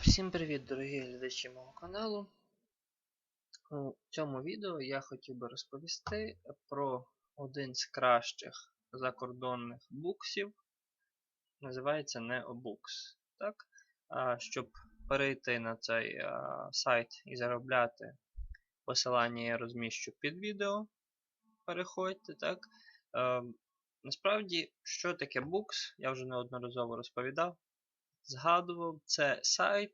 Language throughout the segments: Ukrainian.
Всім привіт, дорогі глядачі мого каналу. У цьому відео я хотів би розповісти про один з кращих закордонних буксів. Називається NeoBooks. Так? А, Щоб перейти на цей а, сайт і заробляти, посилання я розміщу під відео. Переходьте. так? А, насправді, що таке Books, я вже неодноразово розповідав згадував, це сайт,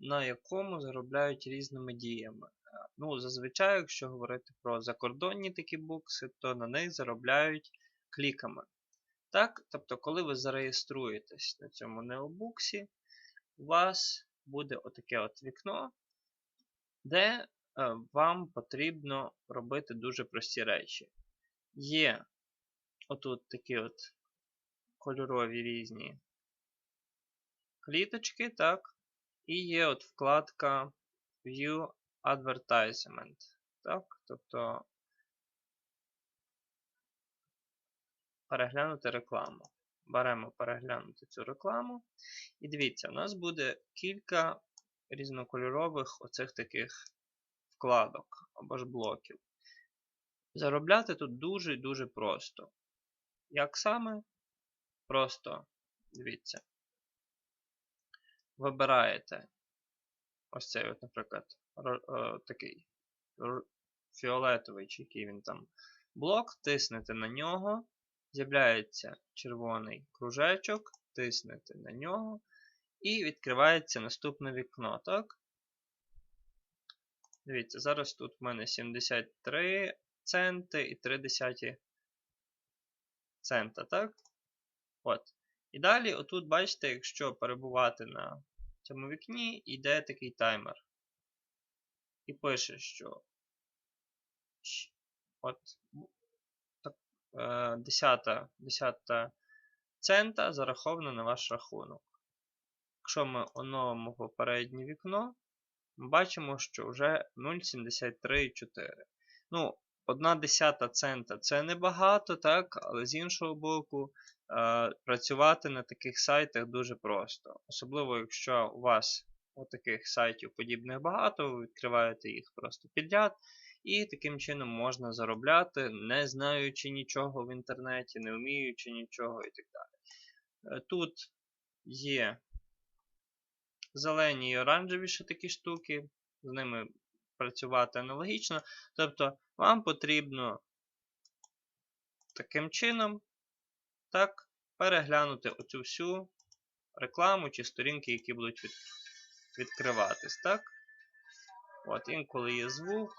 на якому заробляють різними діями. Ну, Зазвичай, якщо говорити про закордонні такі букси, то на них заробляють кліками. Так, Тобто, коли ви зареєструєтесь на цьому необуксі, у вас буде отаке от вікно, де е, вам потрібно робити дуже прості речі. Є отут такі от кольорові різні кліточки, так, і є от вкладка View Advertisement. Так, тобто переглянути рекламу. Беремо переглянути цю рекламу. І дивіться, у нас буде кілька різнокольорових оцих таких вкладок або ж блоків. Заробляти тут дуже дуже просто. Як саме? Просто дивіться вибираєте ось цей, от, наприклад, такий фіолетовий, чи який він там блок, тиснете на нього, з'являється червоний кружечок, тиснете на нього, і відкривається наступне вікно. так? Дивіться, зараз тут в мене 73 центи і 3 десяті цента, так? От. І далі, отут, бачите, якщо перебувати на цьому вікні йде такий таймер. І пише, що от так, 10 10 цента зараховано на ваш рахунок. Якщо ми оновимо попереднє вікно, ми бачимо, що вже 0,73,4. Ну, одна десята цента це небагато, так, але з іншого боку, Е, працювати на таких сайтах дуже просто. Особливо, якщо у вас таких сайтів подібних багато, ви відкриваєте їх просто підряд. І таким чином можна заробляти, не знаючи нічого в інтернеті, не вміючи нічого і так далі. Е, тут є зелені і оранжеві ще такі штуки, з ними працювати аналогічно. Тобто, вам потрібно таким чином так, переглянути оцю всю рекламу чи сторінки, які будуть від... відкриватись. так? От, інколи є звук.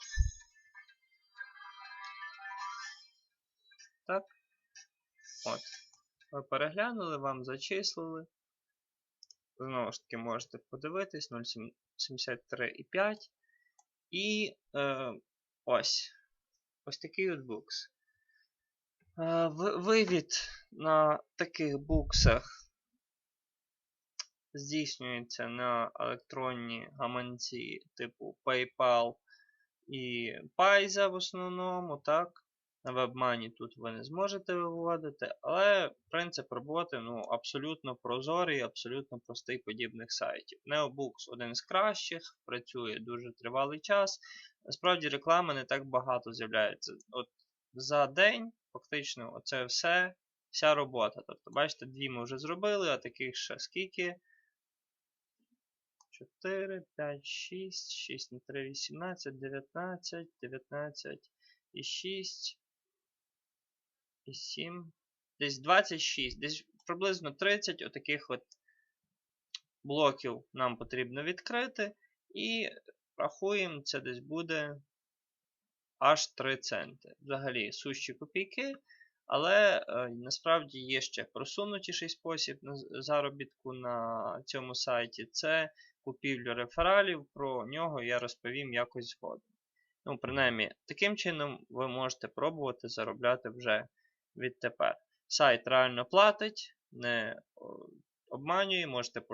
Так. От. Ви переглянули, вам зачислили. Знову ж таки, можете подивитись 0,73,5. І е, ось. Ось такий от букс. Е, вивід на таких буксах здійснюється на електронні гаманці типу PayPal і Payza в основному. так. На WebMoney тут ви не зможете виводити, але принцип роботи ну, абсолютно прозорий, абсолютно простий подібних сайтів. Neobooks один з кращих, працює дуже тривалий час. Насправді реклами не так багато з'являється. От За день фактично оце все, вся робота. Тобто, бачите, дві ми вже зробили, а таких ще скільки? 4, 5, 6, 6 на 3, 18, 19, 19 і 6. І 7. Десь 26. Десь приблизно 30 отаких от блоків нам потрібно відкрити. І рахуємо, це десь буде аж 3 центи. Взагалі сущі копійки. Але е, насправді є ще просунутіший спосіб заробітку на цьому сайті це купівля рефералів. Про нього я розповім якось згодом. Ну, принаймні, таким чином ви можете пробувати заробляти вже відтепер. Сайт реально платить, не обманює, можете